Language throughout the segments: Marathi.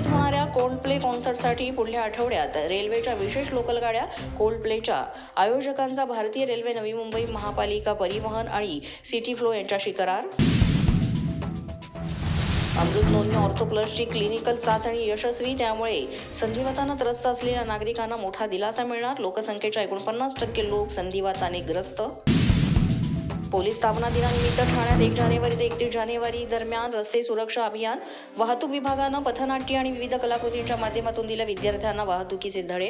होणाऱ्या कोल्ड प्ले कॉन्सर्टसाठी पुढल्या आठवड्यात रेल्वेच्या विशेष लोकल गाड्या कोल्ड प्लेच्या आयोजकांचा भारतीय रेल्वे नवी मुंबई महापालिका परिवहन आणि सिटी फ्लो यांच्याशी करार अमृत नोंदणी ऑर्थोप्लसची क्लिनिकल चाचणी यशस्वी त्यामुळे संधिवातानं त्रस्त असलेल्या नागरिकांना मोठा दिलासा मिळणार. लोकसंख्येच्या एकोणपन्नास टक्के लोक संधिवाताने ग्रस्त. पोलीस स्थापना दिनानिमित्त ठाण्यात एक जानेवारी ते एकतीस जानेवारी दरम्यान रस्ते सुरक्षा अभियान वाहतूक विभागानं पथनाट्य आणि विविध कलाकृतींच्या माध्यमातून दिल्या विद्यार्थ्यांना वाहतुकीचे धडे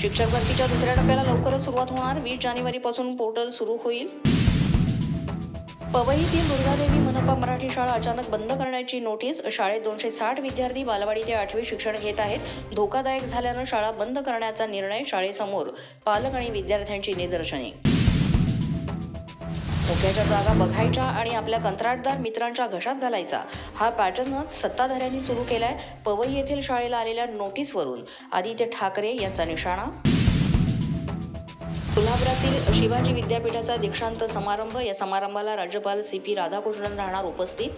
शिक्षक भरतीच्या दुसऱ्या टप्प्याला लवकरच सुरुवात होणार वीस जानेवारीपासून पोर्टल सुरू होईल. पवईतील दुर्गादेवी मनपा मराठी शाळा अचानक बंद करण्याची नोटीस शाळेत दोनशे साठ विद्यार्थी बालवाडी ते आठवी शिक्षण घेत आहेत. धोकादायक झाल्यानं शाळा बंद करण्याचा निर्णय शाळेसमोर पालक आणि विद्यार्थ्यांची निदर्शने. धोक्याच्या जागा बघायच्या आणि आपल्या कंत्राटदार मित्रांच्या घशात घालायचा. हा पॅटर्नच सत्ताधाऱ्यांनी सुरू केलाय पवई येथील शाळेला आलेल्या नोटीसवरून. आदित्य ठाकरे यांचा निशाणा? कोल्हापुरातील शिवाजी विद्यापीठाचा दीक्षांत समारंभ. या समारंभाला राज्यपाल सी पी राधाकृष्णन राहणार उपस्थित.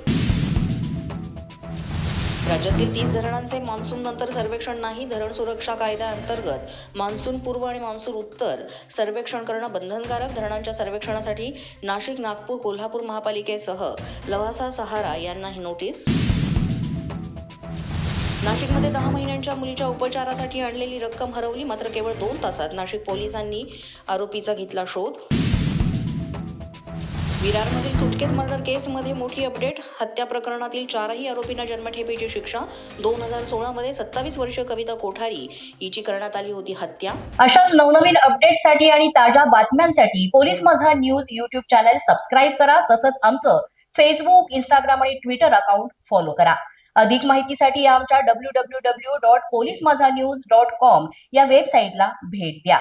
राज्यातील तीस धरणांचे मान्सून नंतर सर्वेक्षण नाही धरण सुरक्षा कायद्याअंतर्गत मान्सून पूर्व आणि मान्सून उत्तर सर्वेक्षण करणं बंधनकारक धरणांच्या सर्वेक्षणासाठी नाशिक नागपूर कोल्हापूर महापालिकेसह लवासा सहारा यांना ही नोटीस. नाशिकमध्ये दहा महिन्यांच्या मुलीच्या उपचारासाठी आणलेली रक्कम हरवली मात्र केवळ दोन तासात नाशिक पोलिसांनी आरोपीचा घेतला शोध. विरारमधील सुटकेस मर्डर केसमध्ये मोठी अपडेट. हत्या प्रकरणातील चारही आरोपींना जन्मठेपेची शिक्षा. दोन हजार सोळामध्ये सत्तावीस वर्ष कविता कोठारी हिची करण्यात आली होती हत्या. अशाच नवनवीन अपडेटसाठी आणि ताज्या बातम्यांसाठी police Majha news YouTube channel subscribe करा. तसंच आमचं फेसबुक इंस्टाग्राम आणि ट्विटर अकाउंट फॉलो करा. अधिक माहितीसाठी आमच्या W W W dot police Majha news dot com या वेबसाईटला भेट द्या.